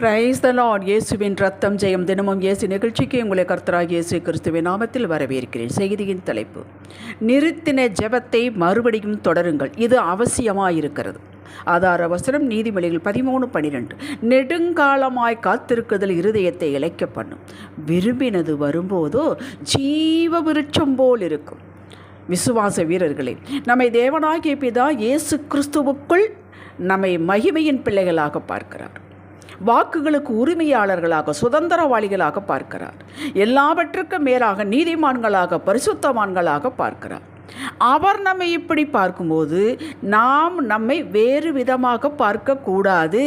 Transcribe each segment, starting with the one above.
Praise the Lord இயேசுவின் ரத்தம் ஜெயம் தினமும் இயேசு நிகழ்ச்சிக்கு உங்களை கர்த்தராக இயேசு கிறிஸ்துவின் நாமத்தில் வரவேற்கிறேன். செய்தியின் தலைப்பு. நிறுத்தின ஜெபத்தை மறுபடியும் தொடருங்கள். இது அவசியமாக இருக்கிறது ஆதார அவசரம் நீதிமொழிகள் பதிமூணு பன்னிரெண்டு நெடுங்காலமாய் காத்திருக்குதல் இருதயத்தை இழைக்க பண்ணும் விரும்பினது வரும்போதோ ஜீவ விருட்சம் போல் இருக்கும். விசுவாச வீரர்களே நம்மை தேவனாகிய பிதா இயேசு கிறிஸ்துவுக்குள் நம்மை மகிமையின் பிள்ளைகளாக பார்க்கிறார். வாக்குகளுக்கு உரிமையாளர்களாக சுதந்திரவாளிகளாக பார்க்கிறார். எல்லாவற்றுக்கும் மேலாக நீதிமான்களாக பரிசுத்தவான்களாக பார்க்கிறார். அவர் நம்மை இப்படி பார்க்கும்போது நாம் நம்மை வேறு விதமாக பார்க்கக்கூடாது.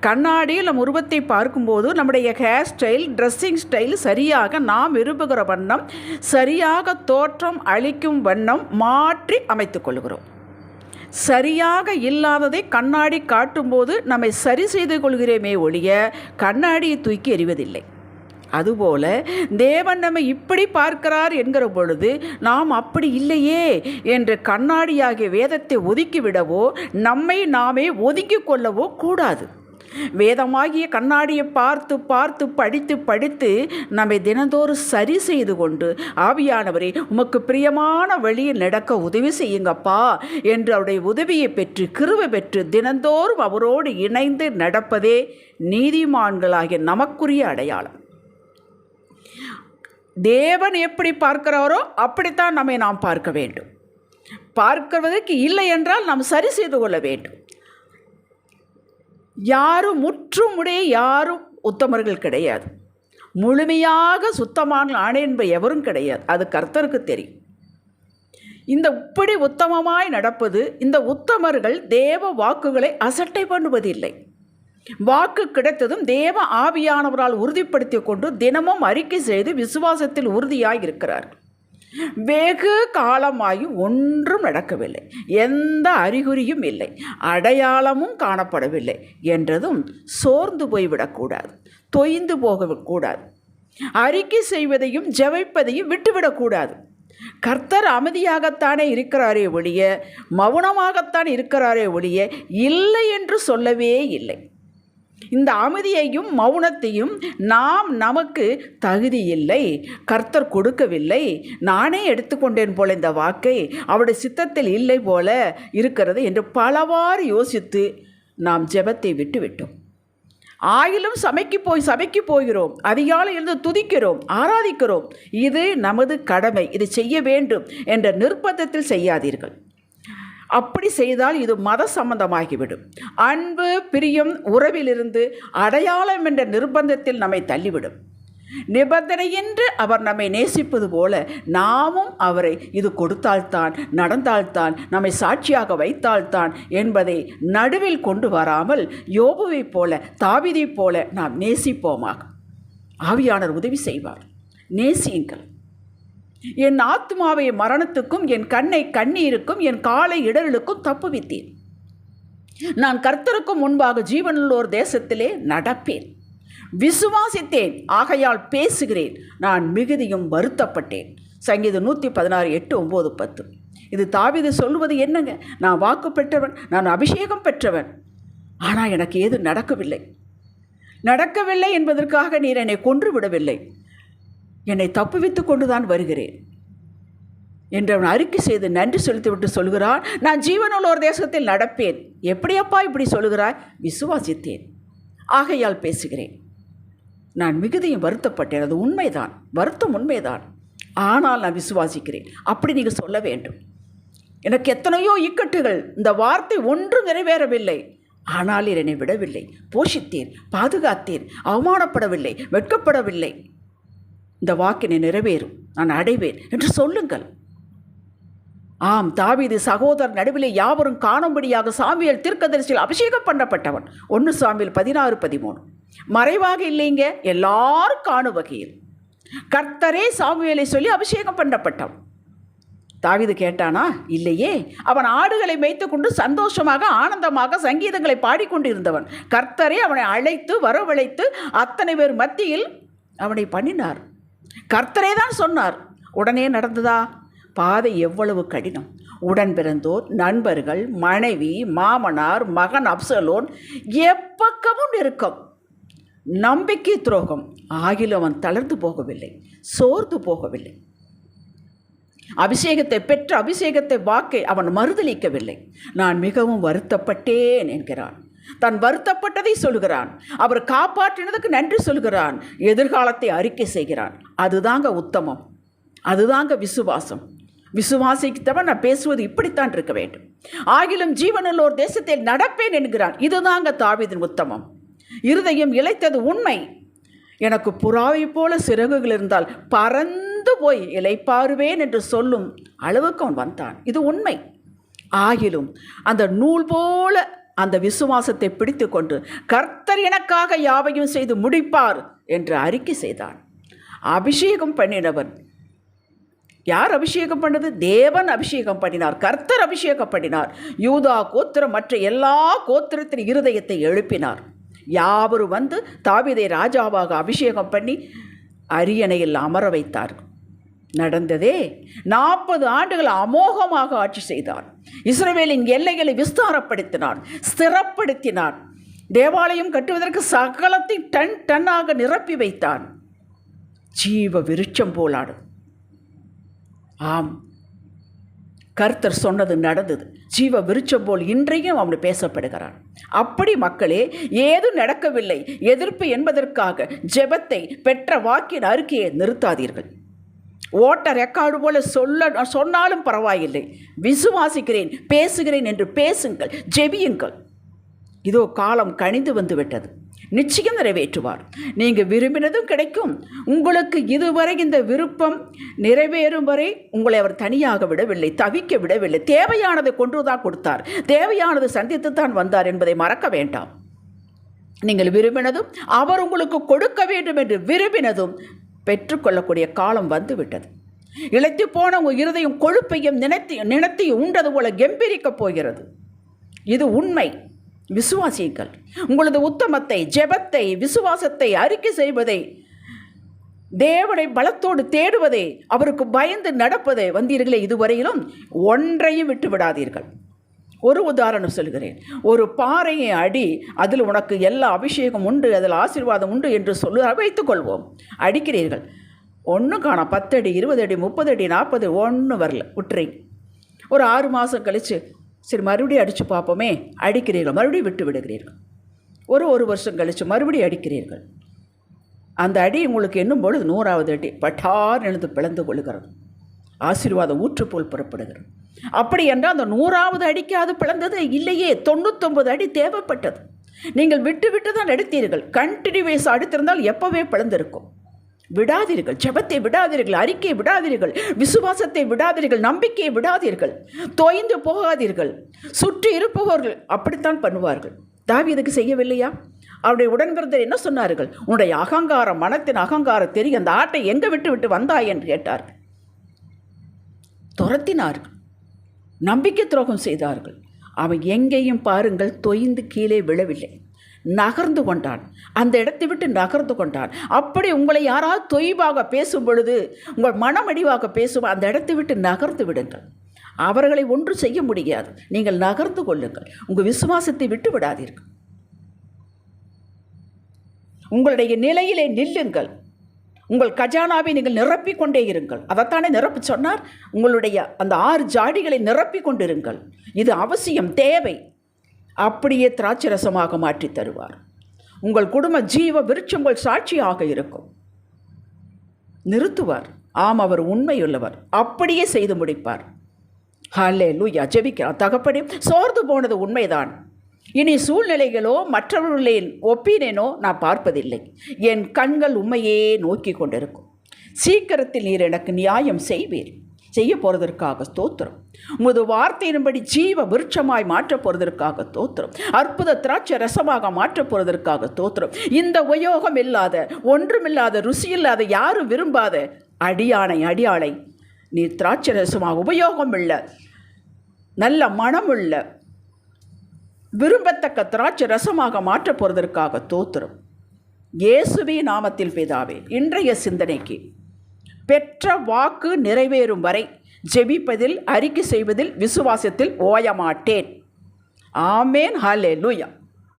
கண்ணாடியில் நம் உருவத்தை பார்க்கும்போது நம்முடைய ஹேர் ஸ்டைல் ட்ரெஸ்ஸிங் ஸ்டைல் சரியாக நாம் விரும்புகிற வண்ணம் சரியாக தோற்றம் அளிக்கும் வண்ணம் மாற்றி அமைத்துக் கொள்கிறோம். சரியாக இல்லாததை கண்ணாடி காட்டும்போது நம்மை சரி செய்து கொள்கிறேமே ஒழிய கண்ணாடியை தூக்கி எறிவதில்லை. அதுபோல தேவன் நம்மை இப்படி பார்க்கிறார் என்கிற பொழுது நாம் அப்படி இல்லையே என்று கண்ணாடியாகிய வேதத்தை ஒதுக்கிவிடவோ நம்மை நாமே ஒதுக்கி கொள்ளவோ கூடாது. வேதமாகிய கண்ணாடியை பார்த்து பார்த்து படித்து படித்து நம்மை தினந்தோறும் சரி செய்து கொண்டு ஆவியானவரே உமக்கு பிரியமான வழியில் நடக்க உதவி செய்யுங்கப்பா என்று அவருடைய உதவியை பெற்று கிருவை பெற்று தினந்தோறும் அவரோடு இணைந்து நடப்பதே நீதிமான்களாகிய நமக்குரிய அடையாளம். தேவன் எப்படி பார்க்கிறாரோ அப்படித்தான் நம்மை நாம் பார்க்க வேண்டும். பார்க்கிறதுக்கு இல்லை என்றால் நாம் சரி செய்து கொள்ள வேண்டும். யாரும் முற்றுமுடைய யாரும் உத்தமர்கள் கிடையாது. முழுமையாக சுத்தமான ஆணை என்ப எவரும் கிடையாது. அது கர்த்தருக்கு தெரியும். இந்த இப்படி உத்தமமாய் நடப்பது இந்த உத்தமர்கள் தேவ வாக்குகளை அசட்டை பண்ணுவதில்லை. வாக்கு கிடைத்ததும் தேவ ஆவியானவரால் உறுதிப்படுத்தி கொண்டு தினமும் அறிக்கை செய்து விசுவாசத்தில் உறுதியாய் இருக்கிறார் வெகு காலமாயும் ஒன்றும் நடக்கவில்லை. எந்த அறிகுறியும் இல்லை. அடையாளமும் காணப்படவில்லை என்றதும் சோர்ந்து போய்விடக்கூடாது தொய்ந்து போகக்கூடாது அறிக்கை செய்வதையும் ஜெபிப்பதையும் விட்டுவிடக்கூடாது கர்த்தர் அமைதியாகத்தானே இருக்கிறாரே ஒழிய மௌனமாகத்தான் இருக்கிறாரே ஒழிய இல்லை என்று சொல்லவே இல்லை. இந்த அமைதியையும் மௌனத்தையும் நாம் நமக்கு தகுதி இல்லை கர்த்தர் கொடுக்கவில்லை. நானே எடுத்துக்கொண்டேன் போல இந்த வாக்கை. அவருடைய சித்தத்தில் இல்லை போல இருக்கிறது என்று பலவாறு யோசித்து நாம் ஜெபத்தை விட்டுவிட்டோம். ஆயிலும் சமைக்கு போய் சபைக்கு போகிறோம். அதிகாலை இருந்து துதிக்கிறோம் ஆராதிக்கிறோம். இது நமது கடமை. இது செய்ய வேண்டும் என்ற நிர்பந்தத்தில் செய்யாதீர்கள். அப்படி செய்தால் இது மத சம்பந்தமாகிவிடும். அன்பு பிரியம் உறவிலிருந்து அடையாளம் என்ற நிர்பந்தத்தில் நம்மை தள்ளிவிடும். நிபந்தனையின்றி அவர் நம்மை நேசிப்பது போல நாமும் அவரை இது கொடுத்தால்தான் நடந்தால்தான் நம்மை சாட்சியாக வைத்தால்தான் என்பதை நடுவில் கொண்டு வராமல் யோபுவைப் போல தாவிதைப் போல நாம் நேசிப்போமாக. ஆவியானர் உதவி செய்வார். நேசியுங்கள். என் ஆத்மாவை மரணத்துக்கும் என் கண்ணை கண்ணீருக்கும் என் காலை இடர்களுக்கும் தப்புவித்தேன் நான் கர்த்தருக்கும் முன்பாக ஜீவனுள்ளோர் தேசத்திலே நடப்பேன். விசுவாசித்தேன் ஆகையால் பேசுகிறேன் நான் மிகுதியும் வருத்தப்பட்டேன். சங்கீதம் நூற்றி பதினாறு எட்டு ஒம்பது பத்து. இது தாவிது சொல்லுவது என்னங்க? நான் வாக்கு பெற்றவன் நான் அபிஷேகம் பெற்றவன். ஆனால் எனக்கு ஏது நடக்கவில்லை. நடக்கவில்லை என்பதற்காக நீர் என்னை கொன்று விடவில்லை. என்னை தப்புவித்து கொண்டுதான் வருகிறேன். என்று அவன் அறிக்கை செய்து நன்றி செலுத்திவிட்டு சொல்கிறான் நான் ஜீவனுள்ள ஒரு தேசத்தில் நடப்பேன். எப்படியப்பா இப்படி சொல்கிறாய் விசுவாசித்தேன். ஆகையால் பேசுகிறேன். நான் மிகுதியும் வருத்தப்பட்டேன். அது உண்மைதான். வருத்தம் உண்மைதான். ஆனால் நான் விசுவாசிக்கிறேன். அப்படி நீங்கள் சொல்ல வேண்டும். எனக்கு எத்தனையோ இக்கட்டுகள். இந்த வார்த்தை ஒன்றும் நிறைவேறவில்லை. ஆனால் என்னை விடவில்லை. போஷித்தேன். பாதுகாத்தேன். அவமானப்படவில்லை. வெட்கப்படவில்லை. இந்த வாக்கினை நிறைவேறும் நான் அடைவேன் என்று சொல்லுங்கள். ஆம் தாவிது சகோதரர் நடுவிலே யாவரும் காணும்படியாக சாமியல் தீர்க்கதரிசியில் அபிஷேகம் பண்ணப்பட்டவன். ஒன்று சாமியில் பதினாறு பதிமூணு. மறைவாக இல்லைங்க எல்லாரும் காணும் வகையில். கர்த்தரே சாமியலை சொல்லி அபிஷேகம் பண்ணப்பட்டவன். தாவிது கேட்டானா இல்லையே. அவன் ஆடுகளை மேய்த்து கொண்டு சந்தோஷமாக ஆனந்தமாக சங்கீதங்களை பாடிக்கொண்டிருந்தவன். கர்த்தரே அவனை அழைத்து வரவழைத்து அத்தனை பேர் மத்தியில் அவனை பண்ணினார். கர்த்தரே தான் சொன்னார். உடனே நடந்ததா? பாதை எவ்வளவு கடினம். உடன் பிறந்தோர் நண்பர்கள் மனைவி மாமனார் மகன் அப்சலோன் எப்பக்கமும் நெருக்கம். நம்பிக்கை துரோகம். ஆகிலும் அவன் தளர்ந்து போகவில்லை. சோர்ந்து போகவில்லை. அபிஷேகத்தை பெற்ற அபிஷேகத்தை வாக்கை அவன் மறுதளிக்கவில்லை நான் மிகவும் வருத்தப்பட்டேன் என்கிறான். தான் வருத்தப்பட்டதை சொல்கிறான் அவர் காப்பாற்றினதுக்கு நன்றி சொல்கிறான் எதிர்காலத்தை அறிக்கை செய்கிறான். அதுதாங்க உத்தமம். அதுதாங்க விசுவாசம். விசுவாசித்தவன் நான் பேசுவது இப்படித்தான் இருக்க வேண்டும். ஆகிலும் ஜீவனுள்ளோர் தேசத்தில் நடப்பேன் என்கிறான். இதுதாங்க தாவிதின் உத்தமம். இருதயம் இழைத்தது உண்மை. எனக்கு புறாவை போல சிறகுகள் இருந்தால் பறந்து போய் இலைப்பாருவேன் என்று சொல்லும் அளவுக்கு அவன் வந்தான். இது உண்மை. ஆகிலும் அந்த நூல் போல அந்த விசுவாசத்தை பிடித்து கொண்டு கர்த்தர் எனக்காக யாவையும் செய்து முடிப்பார் என்று அறிக்கை செய்தான். அபிஷேகம் பண்ணினவன். யார் அபிஷேகம் பண்ணது? தேவன் அபிஷேகம் பண்ணினார். கர்த்தர் அபிஷேகம் பண்ணினார். யூதா கோத்திரம் மற்ற எல்லா கோத்திரத்தின் இருதயத்தை எழுப்பினார். யாவரும் வந்து தாவிதை ராஜாவாக அபிஷேகம் பண்ணி அரியணையில் அமர வைத்தார் நடந்ததே. நாற்பது ஆண்டுகள் அமோகமாக ஆட்சி செய்தார். இஸ்ரேலின் எல்லைகளை விஸ்தாரப்படுத்தினான் ஸ்திரப்படுத்தினான் தேவாலயம் கட்டுவதற்கு சகலத்தை டன் டன்னாக நிரப்பி வைத்தான். ஜீவ விருட்சம் போலாடும் ஆம். கர்த்தர் சொன்னது நடந்தது. ஜீவ விருட்சம் போல் இன்றையும் அவன் பேசப்படுகிறான் அப்படி மக்களே ஏதும் நடக்கவில்லை. எதிர்ப்பு என்பதற்காக ஜெபத்தை பெற்ற வாக்கின் அறிக்கையை நிறுத்தாதீர்கள். ஓட்ட ரெக்கார்டு போல சொல்ல சொன்னாலும் பரவாயில்லை. விசுவாசிக்கிறேன் பேசுகிறேன் என்று பேசுங்கள் ஜெபியுங்கள். இதோ காலம் கணிந்து வந்து விட்டது. நிச்சயம் நிறைவேற்றுவார். நீங்கள் விரும்பினதும் கிடைக்கும். உங்களுக்கு இதுவரை இந்த விருப்பம் நிறைவேறும் வரை உங்களை அவர் தனியாக விடவில்லை தவிக்க விடவில்லை. தேவையானதை கொண்டு தான் கொடுத்தார். தேவையானது சந்தித்து தான் வந்தார் என்பதை மறக்க வேண்டாம். நீங்கள் விரும்பினதும் அவர் உங்களுக்கு கொடுக்க வேண்டும் என்று விரும்பினதும் பெற்றுக்கொள்ளக்கூடிய காலம் வந்துவிட்டது. இழைத்து போன உங்கள் இருதையும் கொழுப்பையும் நினைத்தி நினைத்து உண்டது போல கெம்பீரிக்கப் போகிறது. இது உண்மை. விசுவாசியுங்கள். உங்களது உத்தமத்தை ஜெபத்தை விசுவாசத்தை அறிக்கை செய்வதை தேவனை பலத்தோடு தேடுவதை அவருக்கு பயந்து நடப்பதை வந்தீர்களே இதுவரையிலும் ஒன்றையும் விட்டு விடாதீர்கள் ஒரு உதாரணம் சொல்கிறேன். ஒரு பாறையை அடி அதில் உனக்கு எல்லா அபிஷேகம் உண்டு அதில் ஆசீர்வாதம் உண்டு என்று சொல்ல வைத்துக்கொள்வோம் அடிக்கிறீர்கள். ஒன்றும் காணோம் பத்தடி இருபது அடி முப்பது அடி நாற்பது ஒன்றும் வரல விட்டுறீங்க ஒரு ஆறு மாதம் கழித்து சரி மறுபடியும் அடித்து பார்ப்போமே அடிக்கிறீர்கள் மறுபடியும் விட்டு விடுகிறீர்கள். ஒரு ஒரு வருஷம் கழித்து மறுபடியும் அடிக்கிறீர்கள். அந்த அடி உங்களுக்கு என்னும் பொழுது நூறாவது அடி பட்டார் எழுந்து பிளந்து கொள்கிறது. ஆசீர்வாதம் ஊற்றுப்போல் புறப்படுகிறது. அப்படி என்றால் அந்த நூறாவது அடிக்காது பிளந்தது இல்லையே தொண்ணூத்தொம்பது அடி தேவைப்பட்டது. நீங்கள் விட்டு விட்டு தான் அடித்தீர்கள் கண்டினியூஸ் அடித்திருந்தால் எப்போவே பிளந்திருக்கும். விடாதீர்கள். ஜபத்தை விடாதீர்கள். அறிக்கையை விடாதீர்கள். விசுவாசத்தை விடாதீர்கள். நம்பிக்கையை விடாதீர்கள். தோய்ந்து போகாதீர்கள். சுற்றி இருப்பவர்கள் அப்படித்தான் பண்ணுவார்கள். தாவீதுக்கு செய்யவில்லையா? அவருடைய உடன்பிறந்தர் என்ன சொன்னார்கள்? உன்னுடைய அகங்காரம் மனத்தின் அகங்காரம் தெரியும் அந்த ஆட்டை எங்கே விட்டு விட்டு வந்தாய் என்று கேட்டார்கள். துரத்தினார்கள். நம்பிக்கை துரோகம் செய்தார்கள். அவன் எங்கேயும் பாருங்கள் தொய்ந்து கீழே விழவில்லை. நகர்ந்து கொண்டான். அந்த இடத்தை விட்டு நகர்ந்து கொண்டான். அப்படி உங்களை யாராவது தொய்வாக பேசும் பொழுது உங்கள் மனமடிவாக பேசும் அந்த இடத்தை விட்டு நகர்ந்து விடுங்கள். அவர்களை ஒன்று செய்ய முடியாது. நீங்கள் நகர்ந்து கொள்ளுங்கள். உங்கள் விசுவாசத்தை விட்டு விடாதீர்கள். உங்களுடைய நிலையிலே நில்லுங்கள். உங்கள் கஜானாவை நீங்கள் நிரப்பிக் கொண்டே இருங்கள். அதைத்தானே நிரப்பி சொன்னார்? உங்களுடைய அந்த ஆறு ஜாடிகளை நிரப்பிக் கொண்டிருங்கள். இது அவசியம் தேவை. அப்படியே திராட்சரசமாக மாற்றி தருவார். உங்கள் குடும்ப ஜீவ விருட்சங்கள் சாட்சியாக இருக்கும். நிறுத்துவார். ஆம் அவர் உண்மையுள்ளவர். அப்படியே செய்து முடிப்பார். ஹலே லூயா ஜெபிக்கிறார் தகப்படி சோர்ந்து போனது உண்மைதான். இனி சூழ்நிலைகளோ மற்றவர்களின் ஒப்பீனேனோ நான் பார்ப்பதில்லை. என் கண்கள் உண்மையே நோக்கி கொண்டிருக்கும். சீக்கிரத்தில் நீர் எனக்கு நியாயம் செய்வீர். செய்ய போகிறதற்காக ஸ்தோத்திரம். உமது வார்த்தையின்படி ஜீவ விருட்சமாய் மாற்றப் போகிறதற்காக தோத்திரம் அற்புத திராட்சை ரசமாக மாற்றப் போகிறதற்காக தோத்திரம் இந்த உபயோகம் இல்லாத ஒன்றுமில்லாத ருசி இல்லாத யாரும் விரும்பாத அடியானை அடியாளை நீ திராட்சை ரசமாக உபயோகம் இல்லை நல்ல மனமுள்ள விரும்பத்தக்க திராட்சை ரசமாக மாற்றப் போகிறதற்காக தோத்திரம். இயேசுவி நாமத்தில் பிதாவே இன்றைய சிந்தனைக்கு பெற்ற வாக்கு நிறைவேறும் வரை ஜெபிப்பதில் அறிக்கை செய்வதில் விசுவாசத்தில் ஓயமாட்டேன். ஆமேன். ஹலே லூயா